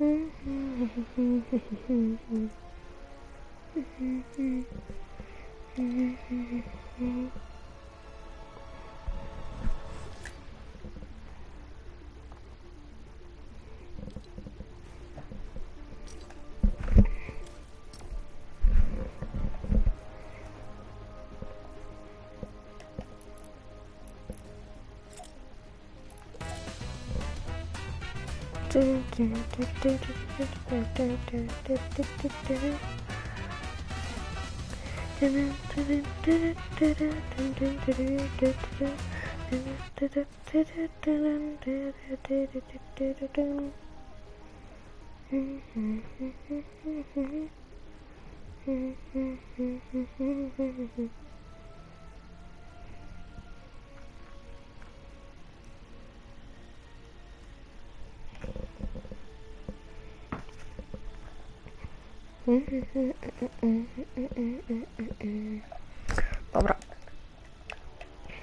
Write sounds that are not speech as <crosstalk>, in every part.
Mm-hmm. <laughs> Mm-hmm. Dobra.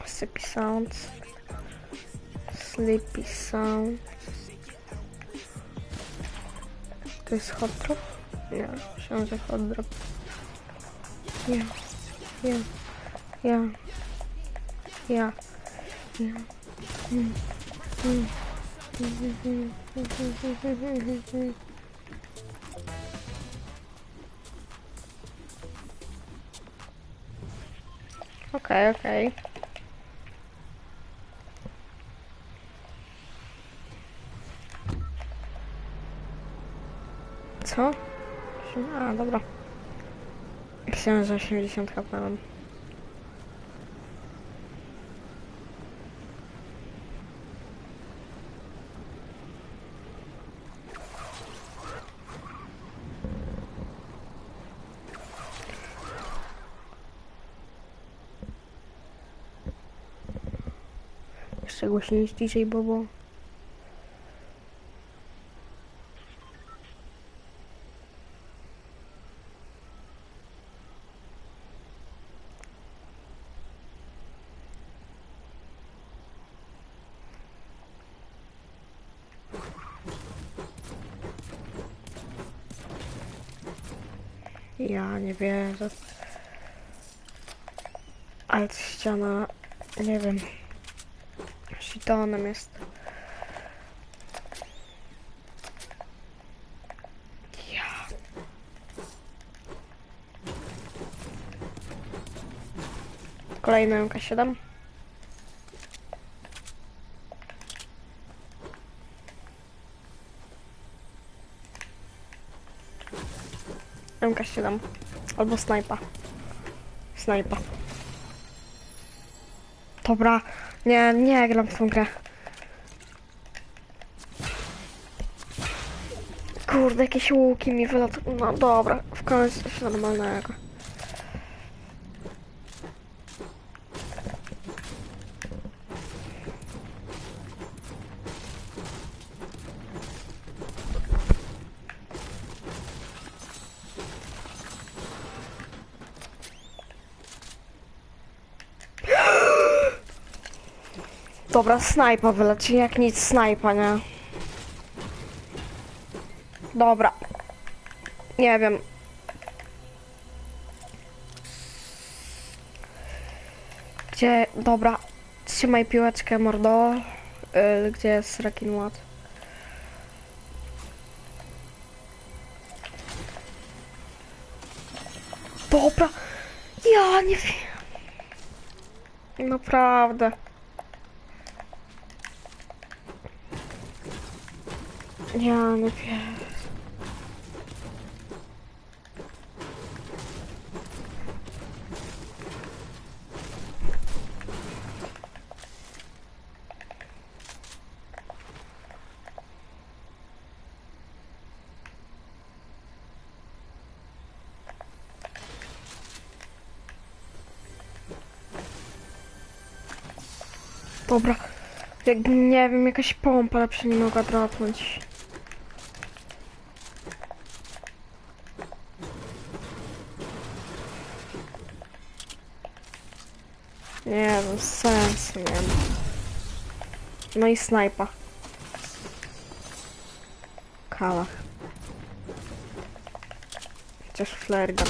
Sleepy sounds. Sleepy sound. To jest hot drop? Nie, myślałam, że hot drop. Ja, ja, ja, ja, ja. Mm, mm, mm, mm, mm, mm, mm, mm. Okej, okej. Co? A, dobra. Myślałem, że 80 HP mam. głośniej, ciszej, Bobo. Ja nie wiem, to... Ale ściana, nie wiem. Shitonem jest. Ja. Kolejna MK7. MK7. Albo snajpa. Snajpa. Dobra, nie, nie gram w tą grę. Kurde, jakieś łuki mi wylatują. No dobra, w końcu coś normalnego. Dobra, snajpa wyleci, jak nic snajpa, nie? Dobra. Nie wiem. Gdzie, dobra. Trzymaj piłeczkę, mordo. Yy, gdzie jest Rekin Ład? Dobra. Ja nie wiem. Naprawdę. Ja nie wiem. Dobra. Jak, nie wiem, jakaś pompa lepsza nie mogła dropnąć. sensu, nie ma. No i snajpa. Kałach. Chociaż flergan.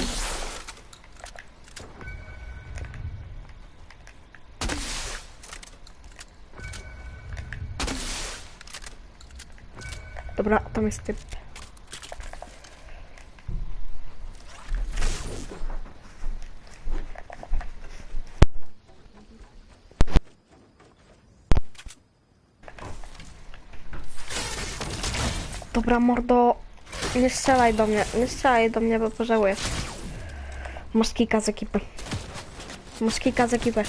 Dobra, tam jest typ. Dobra, mordo, nie strzelaj do mnie, nie strzelaj do mnie, bo pożałujesz. Kika z ekipy. Kika z ekipy.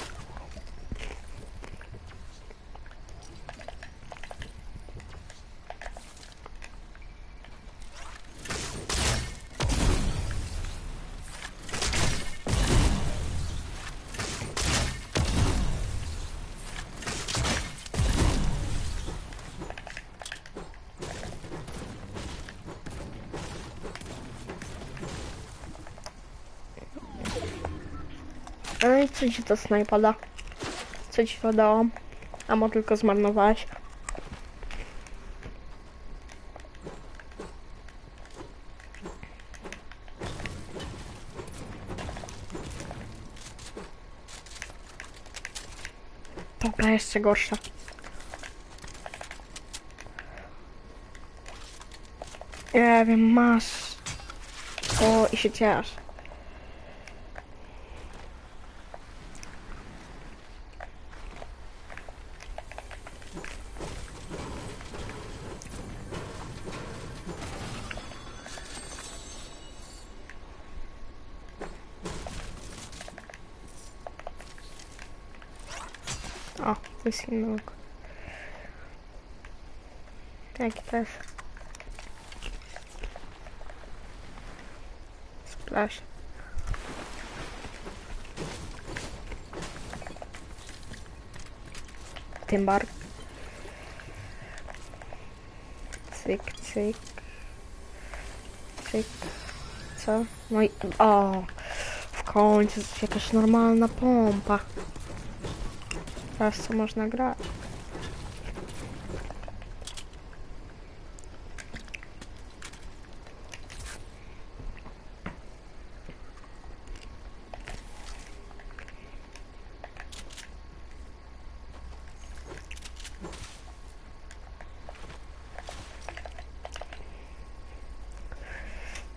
Ci to snajpa da? Co ci to dało? Amo tylko zmarnowałeś. Dobra, jeszcze gorsza. Nie wiem, masz. O, i się ciesz. O, to jest inny łuk. Jaki to jest? Splash. Tymbar. Cyk, cyk. Cyk. Co? No i... O! W końcu jakaś normalna pompa. Teraz co można grać?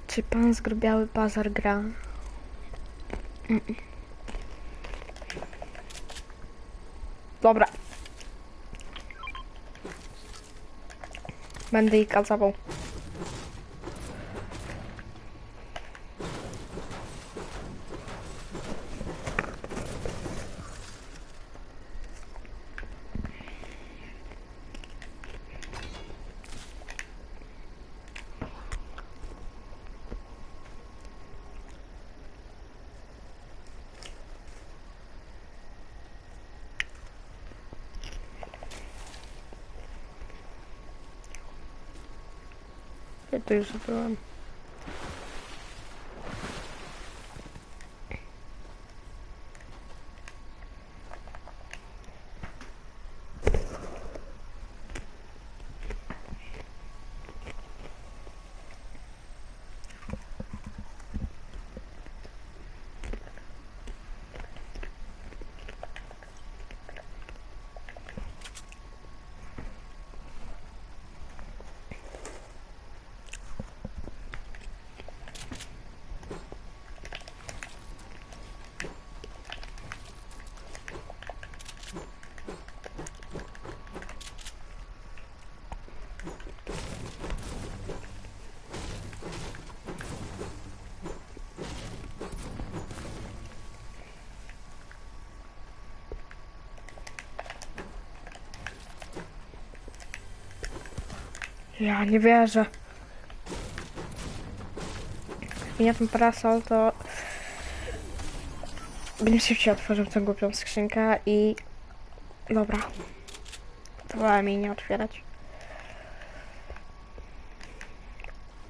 Czy pan zgrubiały bazar gra? Mm-mm. Dobra. Będę jej kazował. Ja tu już Ja nie wierzę. Nie ten parasol, to będę szybciej otworzył tę głupią skrzynkę i... Dobra. To jej nie otwierać.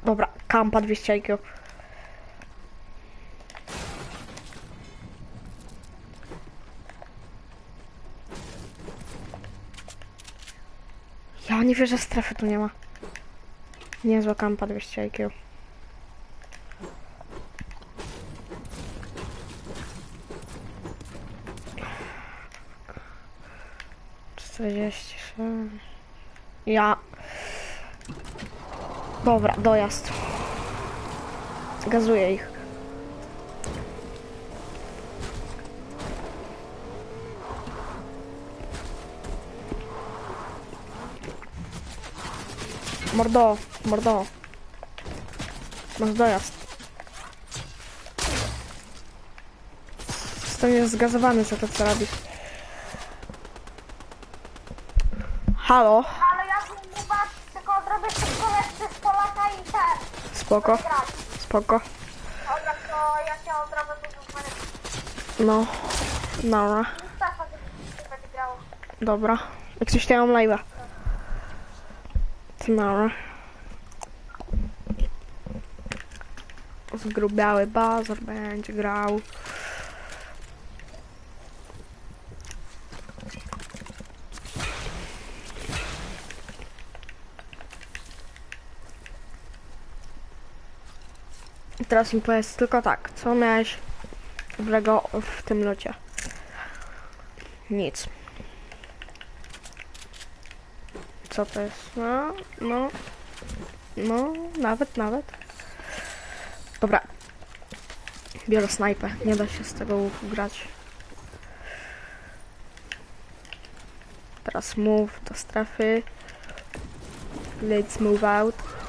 Dobra, kampa 200 IQ. Ja nie wierzę, strefy tu nie ma. Niezła kampa 200 IQ. Czterdzieści. Ja. Dobra, dojazd. Gazuję ich. Mordo, mordo. Masz dojazd. Jest zgazowany za to, co robisz. Halo, Ale ja was, tylko odrobię szybko lepszy z Polaka i ten. spoko, spoko. Dobra, to ja cię odrobię, zostanie No, dobra, grało. dobra. Jak coś mam live'a. Dobra. Zgrubiały bazar będzie grał. Teraz mi powiedz tylko tak, co miałeś dobrego w tym locie? Nic. Co to jest? No, no, no, nawet, nawet. Dobra. Biorę snajpę, nie da się z tego łuku grać. Teraz move do strefy. Let's move out.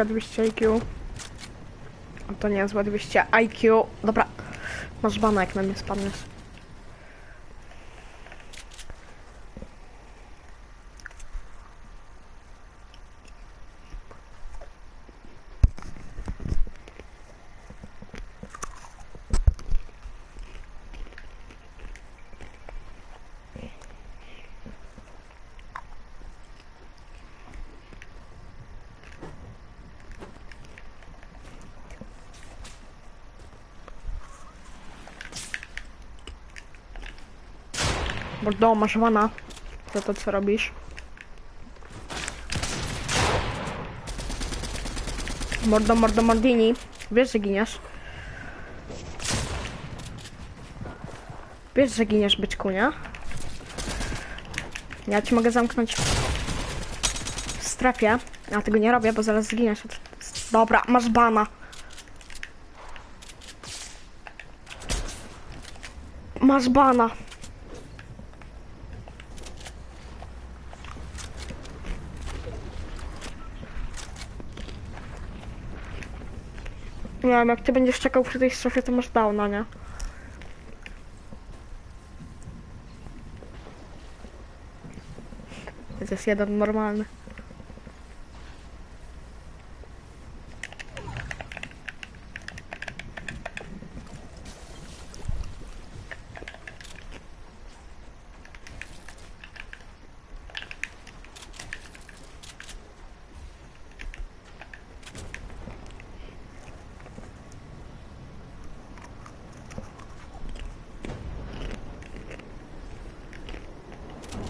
Taktyka 200 IQ. To niezłe 200 IQ. Dobra, masz bana jak na mnie spadniesz. Mordo, masz bana za to co robisz. Mordo, mordo, mordini. Wiesz, że giniesz. Wiesz, że giniesz, byczku, nie? Ja ci mogę zamknąć w strefie. Ja tego nie robię, bo zaraz zginiesz. Dobra, masz bana. Masz bana. Nie wiem, jak ty będziesz czekał przy tej strefie, to masz downa, nie? To jest jeden normalny.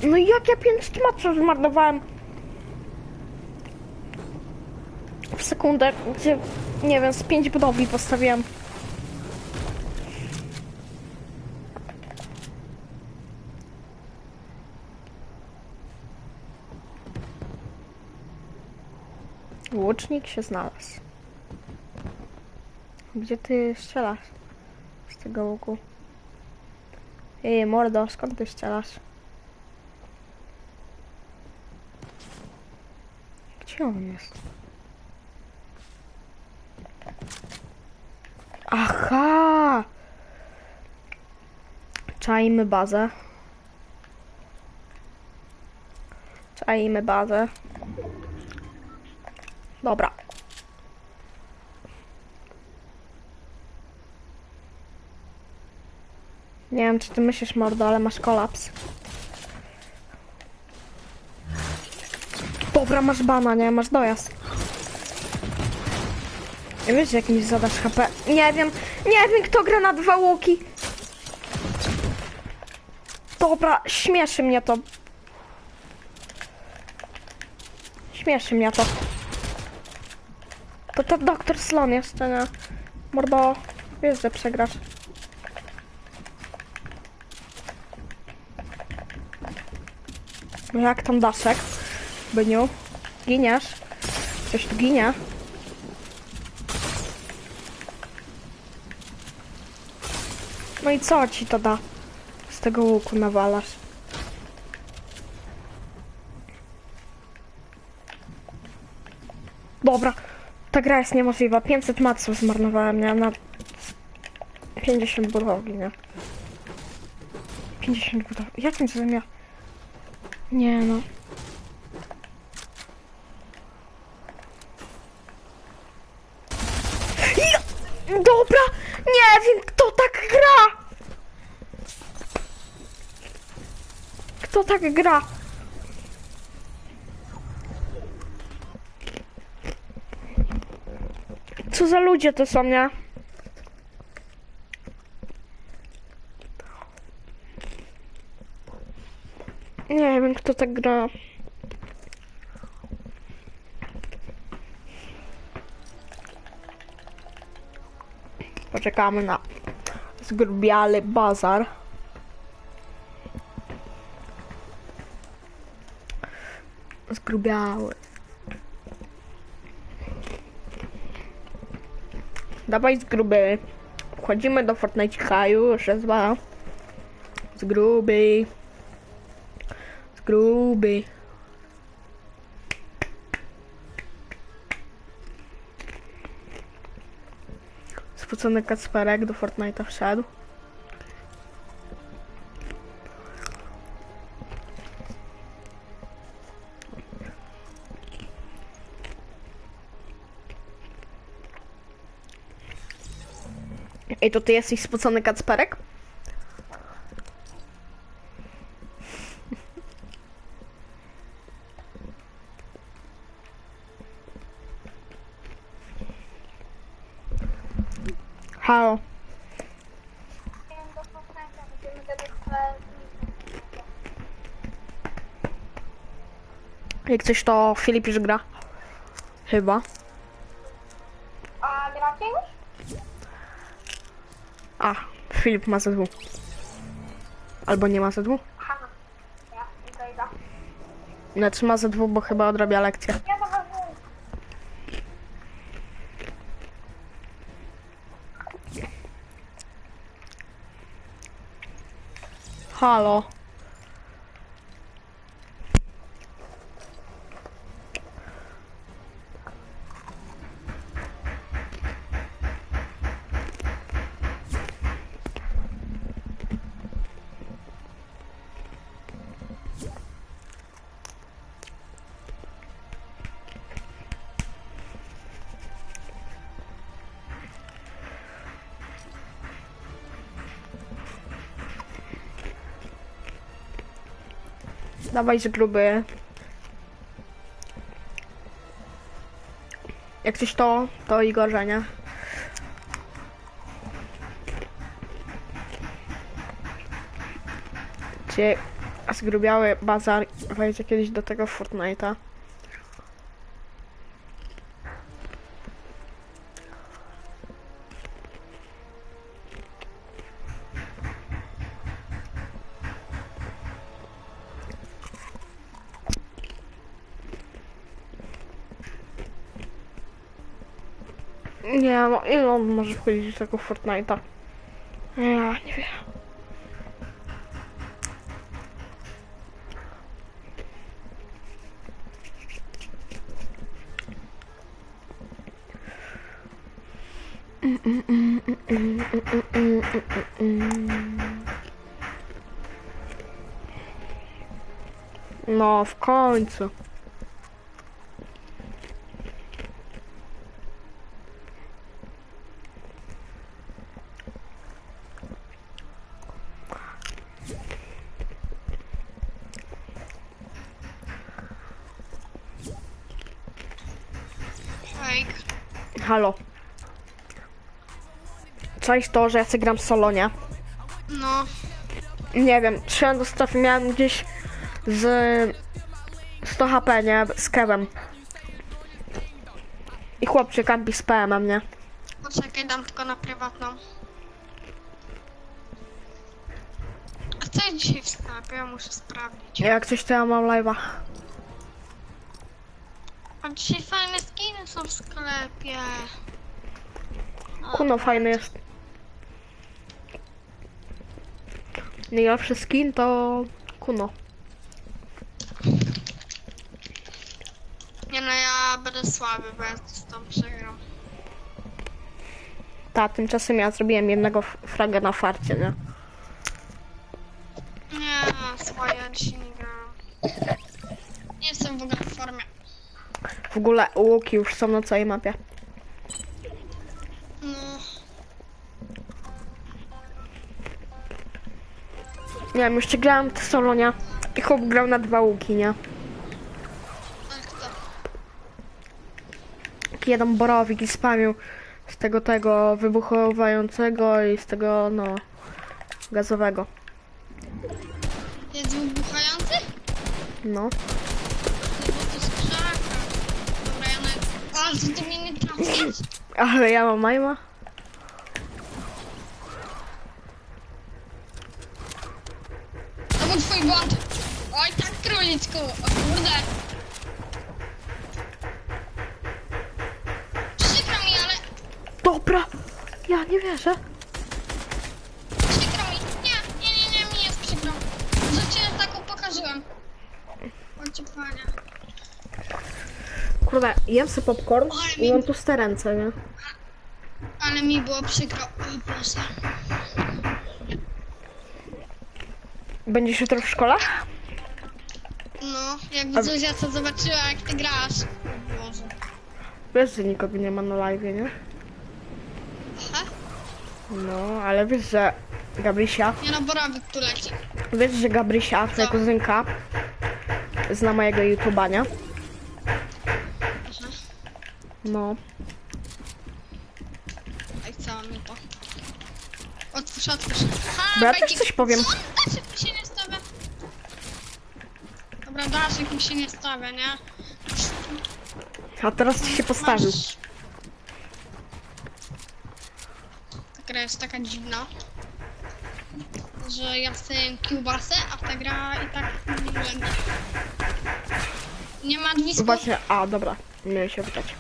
No i jak ja pięć maczów zmarnowałem w sekundę, gdzie, nie wiem, z pięć budowli postawiłem. Łucznik się znalazł. Gdzie ty strzelasz z tego łuku? Ej, mordo, skąd ty strzelasz? Gdzie on jest? Aha! Czajmy bazę. Czajmy bazę. Dobra. Nie wiem, czy ty myślisz, mordo, ale masz kolaps. Dobra, masz bana, nie? Masz dojazd. Nie wiesz, jak mi zadasz HP? Nie wiem, nie wiem, kto gra na dwa łuki. Dobra, śmieszy mnie to. Śmieszy mnie to. To to doktor Slon jeszcze, nie? Mordo, wiesz, że przegrasz. No jak tam daszek? Byniu? Giniesz? Coś tu ginie? No i co ci to da? Z tego łuku nawalasz. Dobra, ta gra jest niemożliwa. 500 maców zmarnowałem, nie? Na 50 budowli, nie? 50 budowli. Jakim cudem ja... Nie no. Ja... Dobra! Nie wiem, kto tak gra! Kto tak gra? Co za ludzie to są, nie? Nie wiem, kto tak gra. Poczekamy na zgrubiały bazar. Zgrubiały. Dawaj zgruby. Wchodzimy do Fortnite'a już, raz, dwa. Zgruby. Zgruby. Spocony Kacperek do Fortnite'a wszedł. Ej, to ty jesteś spocony Kacperek? Halo. Jak coś to Filip już gra. Chyba. A, Filip ma ZW. Albo nie ma ZW? Znaczy ma ZW, bo chyba odrabia lekcję. Halo. Dawaj z gruby. Jak coś to, to Igorze, nie? Czy zgrubiały bazar wejdzie kiedyś do tego Fortnite'a? on może wchodzić do tego Fortnite'a. Ja nie wiem. No, w końcu. Halo. Coś to, że ja sobie gram solo, nie? No. Nie wiem, szedłem do strefy, miałem gdzieś z 100 HP, nie? Z kewem. I chłopczyk kampi z PM-em, nie? Poczekaj, dam tylko na prywatną. A co jest dzisiaj w sklepie? Muszę sprawdzić. Jak coś to ja mam live'a. A dzisiaj fajne skiny są w sklepie. Kuno fajny jest. Najlepszy skin to Kuno. Nie no, ja będę słaby, bo ja z tą przegram. Ta, tymczasem ja zrobiłem jednego fraga na farcie, nie? Nie, słuchaj, ja dzisiaj nie gram. Nie jestem w ogóle w ogóle łuki już są na całej mapie. No, Nie wiem, jeszcze grałem w solo, nie? I chłop grał na dwa łuki, nie? tak. Taki jeden borowik i spamił z tego tego wybuchowającego i z tego, no, gazowego. Jest wybuchający? No. Ale ty mnie nie trafisz? Ale ja mam majma. To był twój błąd. Oj, tak, króliczku. O kurde. Przykro mi, ale... Dobra! Ja nie wierzę. Przykro mi. Nie, nie, nie, nie, mi jest przykro. Że cię tak upokarzyłem. Ojcie, panie. Kurde, jem sobie popcorn i mam puste ręce, nie? Ale mi było przykro. O Boże. Będziesz jutro w szkole? No, jakby Zuzia co zobaczyła, jak ty grasz. O Boże. Wiesz, że nikogo nie ma na live, nie? Aha. No, ale wiesz, że Gabrysia, Nie no, Borowik tu leci. wiesz, że Gabrysia, twoja kuzynka, zna mojego YouTube'a, nie? No. Ej, co mi to? Otwórz, otwórz. Ha, Bo ja też coś powiem. Co? Daszek mi się nie stawia. Dobra, Daszek mi się nie stawia, nie? A teraz ci się postawił. Masz- Ta gra jest taka dziwna, że ja chcę kiełbasę, a ta gra i tak nie będzie. Nie ma dwisków. Właśnie, a dobra, miałem się pytać.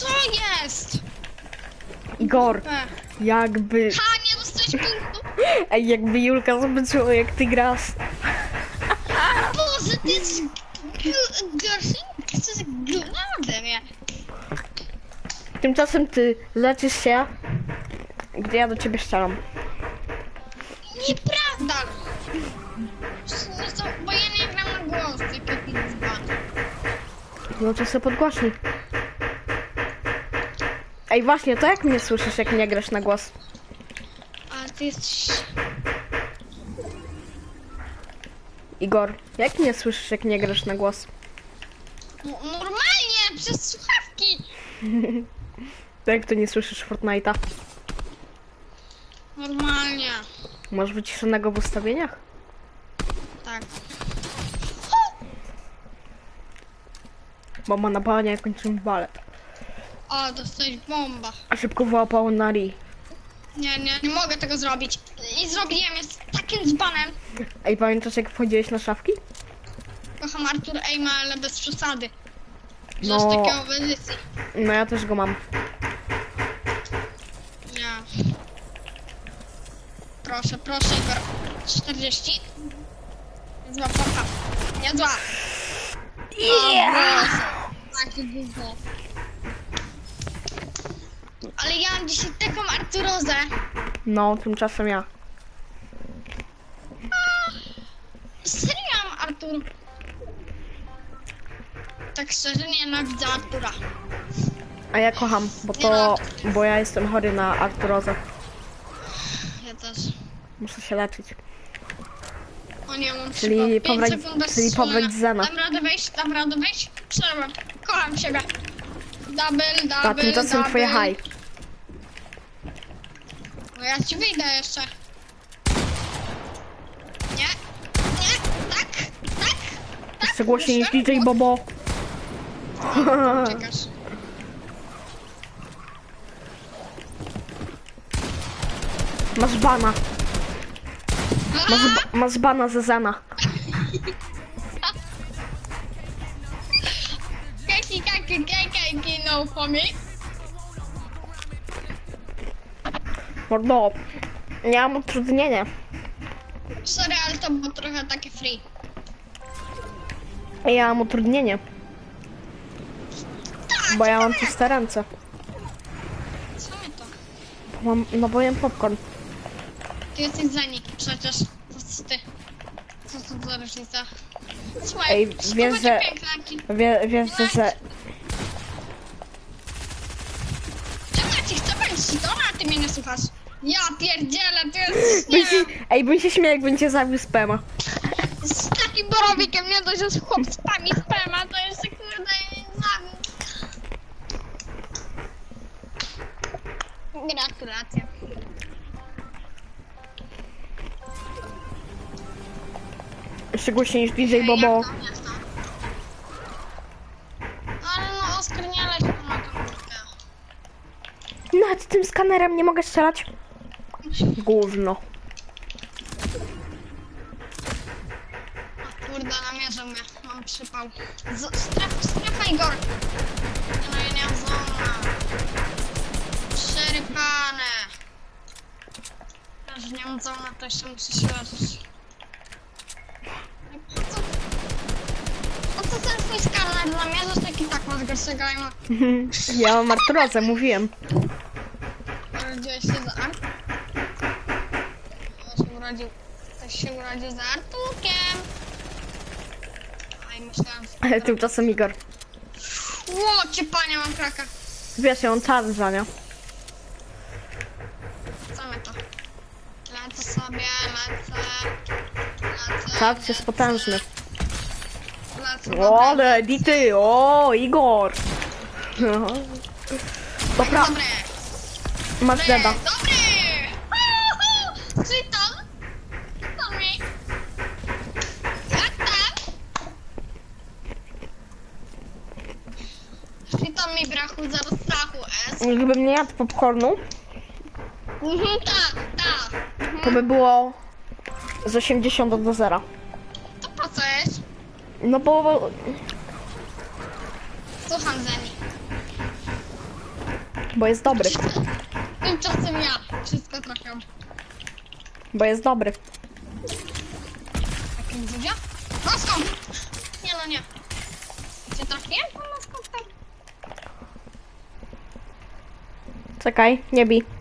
Co jest? Igor, jakby, Ha, nie dostałeś punktu. <laughs> ej, jakby Julka zobaczyła, jak ty grasz. Boże, ty jest g- gorszy z gladem, ja. Tymczasem ty leczysz się, gdy ja do ciebie strzelam. Nieprawda! Bo ja nie gram na głos, dzban. No to sobie podgłośnij. Ej, właśnie, to jak mnie słyszysz, jak nie grasz na głos? Ale ty jesteś... Igor, jak mnie słyszysz, jak nie grasz na głos? No, normalnie, przez słuchawki. <laughs> To jak to nie słyszysz Fortnite'a? Normalnie. Masz wyciszonego w ustawieniach? Tak. Bo ma na balonie kończymy balet. O, dostałeś bomba. A szybko wyłapał na Ri. Nie, nie, nie mogę tego zrobić. I zrobiłem, jest takim dzbanem. Ej, pamiętasz jak wchodziłeś na szafki? Kocham Artur Ejma, ale bez przesady. No. opozycji. No ja też go mam. Nie. Proszę, proszę, Igor. 40. Niezła pompa. Niezła. Yeah! Takie gówno. Ale ja mam dzisiaj taką Arturozę. No, tymczasem ja. Artur. Tak szczerze nienawidzę Artura. A ja kocham, bo to, bo ja jestem chory na arturozę. Ja też. Muszę się leczyć. O nie, mam Czyli bez czyli strzelania. Zena. Dam radę wejść, dam radę wejść. Przełam. Kocham siebie. Double, double, A tymczasem double. twoje haj. No ja ci wyjdę jeszcze. Nie, nie, tak, tak, tak. Jeszcze głośniej niż. DJ Bobo. Czekasz. Masz bana. Masz, ba- masz bana ze Zena. Keki, keki, keki, no for me. Mordo. Ja mam utrudnienie. Sorry, ale to było trochę takie free. Ja mam utrudnienie. Bo ja mam czyste ręce. Co my to? Bo Mam, no bo jem popcorn. Ty jesteś zanik przecież. Co ty? Co to za różnica? Słuchaj, Ej, wiesz, że- Wie, wiesz, że, że Czemu ci chcę powiedzieć ci to, a ty mnie nie słuchasz? Ja pierdzielę, ty nie Bym się, ej, bym się śmiał, jakbym cię zabił spema. z takim borowikiem, nie dość, że chłop spami spema, to jeszcze kurde zabił. Gratulacje. Jeszcze głośniej niż DJ Bobo. jak tam? Ale no, Oskar nie leci na tą górkę. Nad tym skanerem nie mogę strzelać. Gówno. Kurde, namierzą mnie. Mam przypał. Z, stref, strefa Igor. No ja nie mam zona. Przerypane. Ja, że nie mam zona, to jeszcze muszę się leczyć. Po co? Po co ten twój skaner namierzasz? Tak i tak masz gorszego. Ja mam artrozę, mówiłem. Urodziłeś się za Art? Ja się urodził. Ktoś się urodził za Artukiem. Aj, myślałam, że... Ale tymczasem Igor. Ło, cię panie, mam kraka. Wiesz, ja mam czas za nią. Co my to? Lecę sobie, lecę. Lecę. Czas jest potężny. Lecę. O, ale edity, o, Igor. Dobra, Dobre. masz Dobre. deda. Dobry. Czytam. To mi. Jak tam? Brachu za strachu S. Gdybym nie jadł popcornu, Mhm, tak, tak. to by było z 80 do 0. To po co jest? No bo, Słucham Zeni. bo jest dobry. Tymczasem ja wszystko trafiam. Bo jest dobry. Takim dziwia? No skąd? Nie no nie. Cię trafiłem? No skąd tam? Czekaj, nie bij.